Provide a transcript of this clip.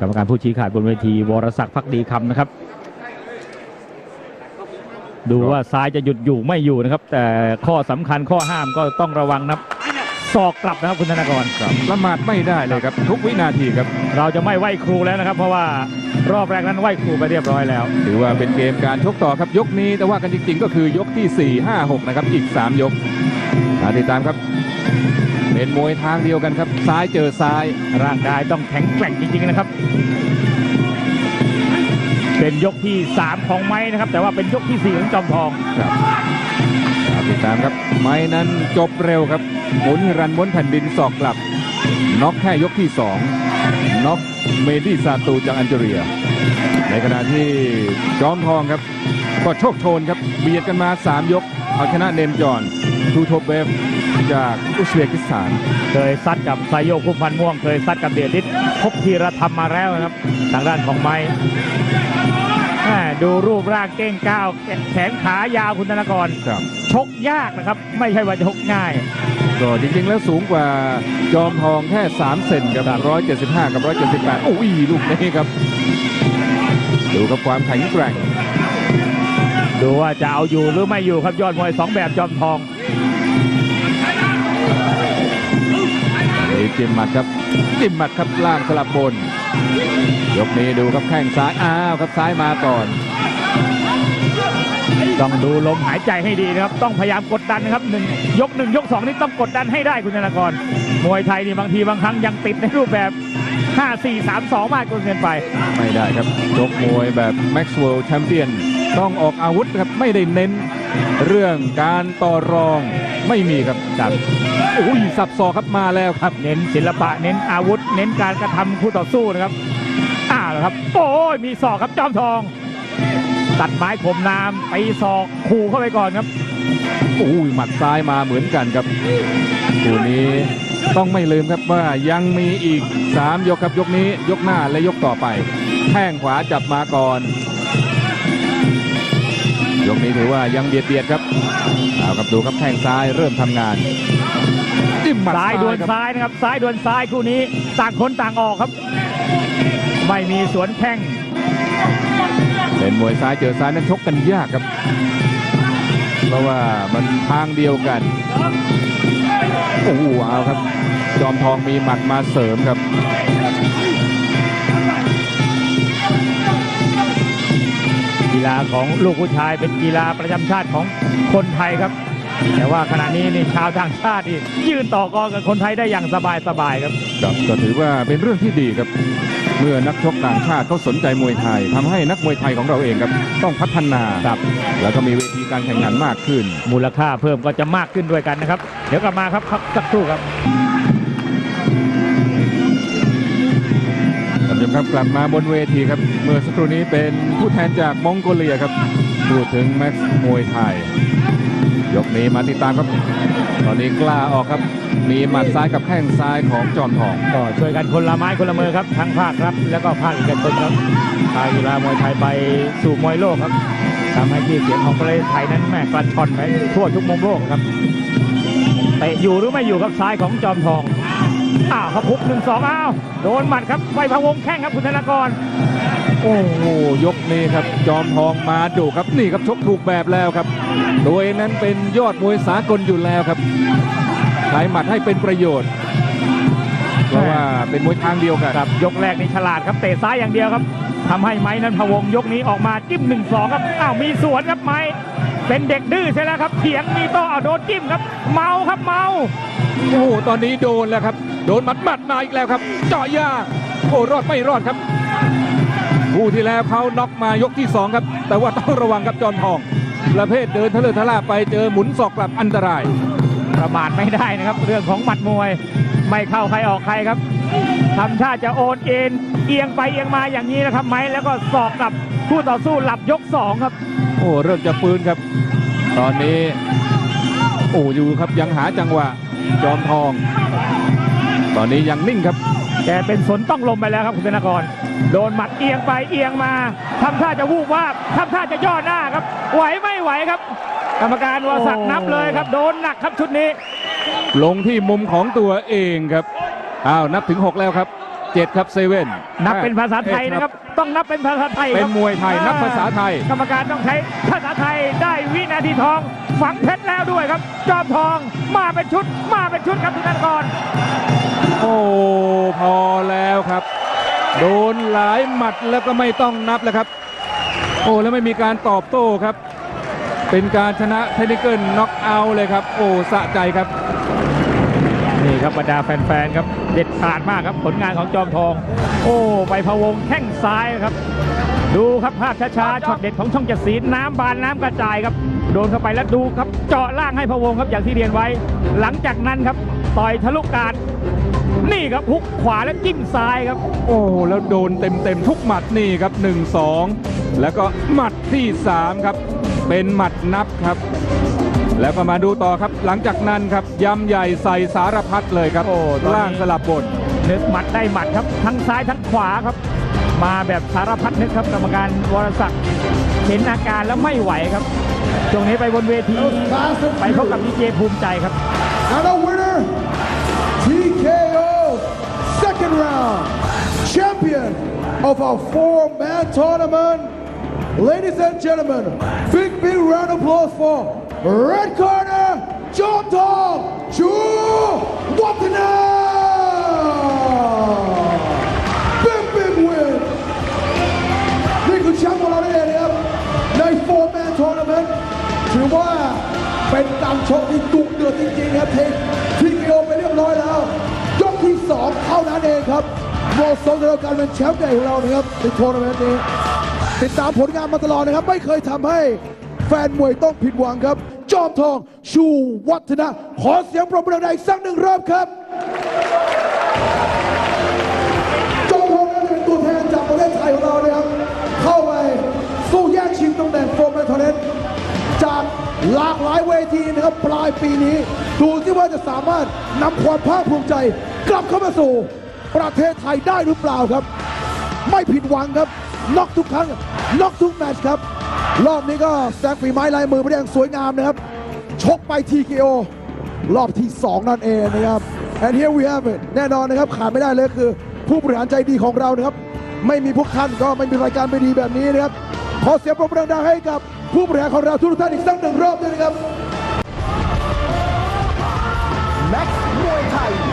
กรรมการผู้ชี้ขาดบนเวทีวรศักดิ์พักดีคำนะครับ ดูว่าซ้ายจะหยุดอยู่ไม่อยู่นะครับ แต่ข้อสำคัญข้อห้ามก็ต้องระวังนะครับศอกกลับนะครับคุณธนากรครับประมาทไม่ได้เลยครับ ทุกวินาทีครับ เราจะไม่ไหว้ครูแล้วนะครับ เพราะว่ารอบแรกนั้นไหว้ครูไปเรียบร้อยแล้ว ถือว่าเป็นเกมการชกต่อครับยกนี้ แต่ว่ากันจริงๆ ก็คือยกที่ 4 5 6 นะครับ อีก 3 ยกมาติดตามครับ เป็นมวยทางเดียวกันครับ ซ้ายเจอซ้าย ร่างกายต้องแข็งแกร่งจริงๆนะครับ เป็นยกที่ 3 ของไม้นะครับ แต่ว่าเป็นยกที่ 4 ของจอมทองครับติดตามครับ ไม้นั้นจบเร็วครับหมุนรันม้วนแผ่นดินศอกกลับน็อกแค่ยกที่ 2น็อกเมดี้ซาตูจากอันเจเรีย ในขณะที่จอมทองครับ ก็โชคโชนครับเบียดกันมา 3 ยกเอาชนะเนมจอน ทูโทเบฟจากอุซเบกิสถาน เคยซัดกับไซโยกคุพันธ์ม่วง เคยซัดกับเดชฤทธิ์พบธีรธรรมมาแล้วนะครับ ทางด้านของไม้แม่ดูรูปร่างเก้งก้าวแขนขายาวคุณธนากรครับ ชกยากนะครับ ไม่ใช่ว่าจะชกง่าย ก็จริงๆ แล้วสูงกว่าจอมทองแค่ 3 เซนกับ 175 กับ 178 โอ้ยลูกนี้ครับ ดูกับความแข็งแกร่งดูว่าจะเอาอยู่หรือไม่อยู่ครับยอดมวยสองแบบจอมทอง นี่จิ้มหมัดครับจิ้มหมัดครับล่างสลับบน ยกนี้ดูครับแข้งซ้ายอ้าวครับซ้ายมาก่อนต้องดูลมหายใจให้ดีนะครับ ต้องพยายามกดดันนะครับหนึ่งยกหนึ่งยกสองนี่ต้องกดดันให้ได้คุณธนากรมวยไทยนี่บางทีบางครั้งยังติดในรูปแบบ 5 4 3 2 มากจนเกินไป ไม่ได้ครับชกมวยแบบ Maxwell Champion ต้องออกอาวุธครับไม่ได้เน้นเรื่องการต่อรอง ไม่มีครับจับอุ้ยสับศอกครับมาแล้วครับ เน้นศิลปะเน้นอาวุธ เน้นการกระทำคู่ต่อสู้นะครับอ้าวแล้วครับ โอ้ยมีศอกครับจอมทอง ตัดไม้ข่มน้ำตีศอกขู่เข้าไปก่อนครับอุ้ยหมัดซ้ายมาเหมือนกันครับคู่นี้ต้องไม่ลืมครับว่ายังมีอีก 3 ยกครับยกนี้ยกหน้าและยกต่อไปแข้งขวาจับมาก่อน ยกนี้ถือว่ายังเบียดเบียดครับเอาครับดูครับแข้งซ้ายเริ่มทำงานจิ้มหมัดซ้ายดวลครับซ้ายนะครับซ้ายดวลซ้ายคู่นี้ต่างคนต่างออกครับ ไม่มีสวนแข้งเป็นมวยซ้ายเจอซ้ายนั้นชกกันยากครับ เพราะว่ามันทางเดียวกันโอ้โหเอาครับ จอมทองมีหมัดมาเสริมครับ กีฬาของลูกผู้ชายเป็นกีฬาประจำชาติของคนไทยครับ แต่ว่าขณะนี้นี่ชาวต่างชาตินี่ยืนต่อกรกับคนไทยได้อย่างสบายสบายๆครับครับก็ถือว่าเป็นเรื่องที่ดีครับ เมื่อนักชกต่างชาติเขาสนใจมวยไทยทำให้นักมวยไทยของเราเองครับต้องพัฒนาครับแล้วก็มีเวทีการแข่งขันมากขึ้น มูลค่าเพิ่มก็จะมากขึ้นด้วยกันนะครับ เดี๋ยวกลับมาครับพักสักครู่ครับ มครับกลับมาบนเวทีครับ เมื่อสักครู่นี้เป็นผู้แทนจากมองโกเลียครับ พูดถึงแม็กซ์มวยไทย ยกนี้มาติดตามครับ ตอนนี้กล้าออกครับ มีหมัดซ้ายกับแข้งซ้ายของจอมทอง ก็ช่วยกันคนละไม้คนละมือครับทั้งภาคครับ แล้วก็ภาคเอกชนครับพากีฬามวยไทยไปสู่มวยโลกครับทำให้ชื่เสียงของประเทศไทยนั้นแม่กระชอนไปทั่วทุกมุมโลกครับเตะอยู่หรือไม่อยู่ครับซ้ายของจอมทอง อ้าวครับพุกหนึ่งสองอ้าว โดนหมัดครับไฟพะวงแข้งครับคุณธนากร โอ้โหยกนี้ครับ จอมทองมาดุครับนี่ครับชกถูกแบบแล้วครับ โดยนั้นเป็นยอดมวยสากลอยู่แล้วครับใช้หมัดให้เป็นประโยชน์เพราะว่าเป็นมวยทางเดียวกันครับยกแรกนี่ฉลาดครับเตะซ้ายอย่างเดียวครับทำให้ไม้นั้นพะวงยกนี้ออกมาจิ้มหนึ่งสองครับอ้าวมีสวนครับไม้ เป็นเด็กดื้อใช่แล้วครับเถียงมีโต้เอาโดนจิ้มครับ เมาครับเมา โอ้โหตอนนี้โดนแล้วครับ โดนหมัดหมัดมาอีกแล้วครับ เจาะยางโอ้รอดไม่รอดครับผู้ที่แล้วเขาน็อกมายกที่สองครับ แต่ว่าต้องระวังครับจอมทอง ประเภทเดินทะเลทะล่าไปเจอหมุนศอกกลับอันตราย ประมาทไม่ได้นะครับ เรื่องของหมัดมวย ไม่เข้าใครออกใครครับ ทำท่าจะโอนเอ็นเอียงไปเอียงมาอย่างนี้นะครับ ไม้แล้วก็สอกกลับคู่ต่อสู้หลับยกสองครับ โอ้เริ่มจะฟื้นครับ ตอนนี้ โอ้อยู่ครับยังหาจังหวะจอมทอง ตอนนี้ยังนิ่งครับแกเป็นสนต้องลมไปแล้วครับคุณธนากร โดนหมัดเอียงไปเอียงมาทำท่าจะวูบวาบทำท่าจะย่อหน้าครับ ไหวไม่ไหวครับ กรรมการวสักดิ์นับเลยครับ โดนหนักครับชุดนี้ ลงที่มุมของตัวเองครับ อ้าวนับถึง 6 แล้วครับเจ็ดครับเซเว่นนับเป็นภาษาไทยนะครับ ต้องนับเป็นภาษาไทยเป็คนรับมวยไทย นับภาษาไทย กรรมการต้องใช้ภาษาไทยได้วินาทีทอง ฝังเพชรแล้วด้วยครับ จอมทองมาเป็นชุด มาเป็นชุดครับทุกท่านก่อนโอ้พอแล้วครับ โดนหลายหมัดแล้วก็ไม่ต้องนับแล้วครับ โอ้แล้วไม่มีการตอบโต้ครับ เป็นการชนะเทคนิคเกิลน็อกเอาท์เลยครับ โอ้สะใจครับนี่ ครับบรรดาแฟนๆครับเด็ดขาดมากครับผลงานของจอมทอง โอ้ไปพะวงแข้งซ้ายครับ ดูครับภาพช้าๆช็อตเด็ดของช่องจ็ดสีน้ำบานน้ำกระจายครับ โดนเข้าไปแล้วดูครับเจาะล่างให้พะวงครับอย่างที่เรียนไว้ หลังจากนั้นครับต่อยทะลุกาดนี่ครับฮุกขวาแล้วจิ้มซ้ายครับ โอ้แล้วโดนเต็มๆทุกหมัดนี่ครับ 1 2 แล้วก็หมัดที่ 3 ครับ เป็นหมัดนับครับ แล้วก็มาดูต่อครับหลังจากนั้นครับยำใหญ่ใส่สารพัดเลยครับโอ้ตอนนี้ ล่างสลับบน นึกหมัดได้หมัดครับ ทั้งซ้ายทั้งขวาครับ มาแบบสารพัดนึกครับกรรมการวรศักดิ์เห็นอาการแล้วไม่ไหวครับช่วงนี้ไปบนเวที ไปพบกับดีเจภูมิใจครับ And a winner, TKO, second round, champion of our four-man tournament. Ladies and gentlemen, big, big round of applause for Red Corner, John Tong, Chu Watana. Big, big win. นี่คือแชมป์ของเราได้เลยนะครับ ในโฟร์แมนทัวร์นาเมนถือว่าเป็นการชกที่ดุเดือดจริงๆครับเทคทีเอไปเรียบร้อยแล้ว ยกที่ 2 เท่านั้นเองครับเหมาะสมสำหรับการเป็นแชมป์ใหญ่ของเรานะครับในทัวร์นาเมนต์นี้ติดตามผลงานมาตลอดนะครับ ไม่เคยทำให้ ฟนมวยต้องผิดหวังครับ จอมทองชูวัฒนะ ขอเสียงปรบมือดังๆอีกสักหนึ่งรอบครับ จอมทองนั้นเป็นตัวแทนจากประเทศไทยของเรานะครับ เข้าไปสู้แย่งชิงตำแหน่งโฟร์แมนทอร์เนนจากหลากหลายเวทีนะครับปลายปีนี้ ดูที่ว่าจะสามารถนำความภาคภูมิใจ กลับเข้ามาสู่ประเทศไทยได้หรือเปล่าครับ ไม่ผิดหวังครับน็อกทุกครั้งน็อกทุกแมตช์ครับ รอบนี้ก็แสงฝีไม้ลายมือมาได้อย่างสวยงามนะครับ ชกไป TKO รอบที่ 2 นั่นเองนะครับ and here we have it แน่นอนนะครับขาดไม่ได้เลยคือ ผู้บริหารใจดีของเรานะครับ ไม่มีพวกท่านก็ไม่มีรายการไม่ดีแบบนี้นะครับ ขอเสียงปรบมือดังๆให้กับผู้บริหารของเราทุกท่านอีกสักหนึ่งรอบด้วยนะครับแม็กซ์มวยไทย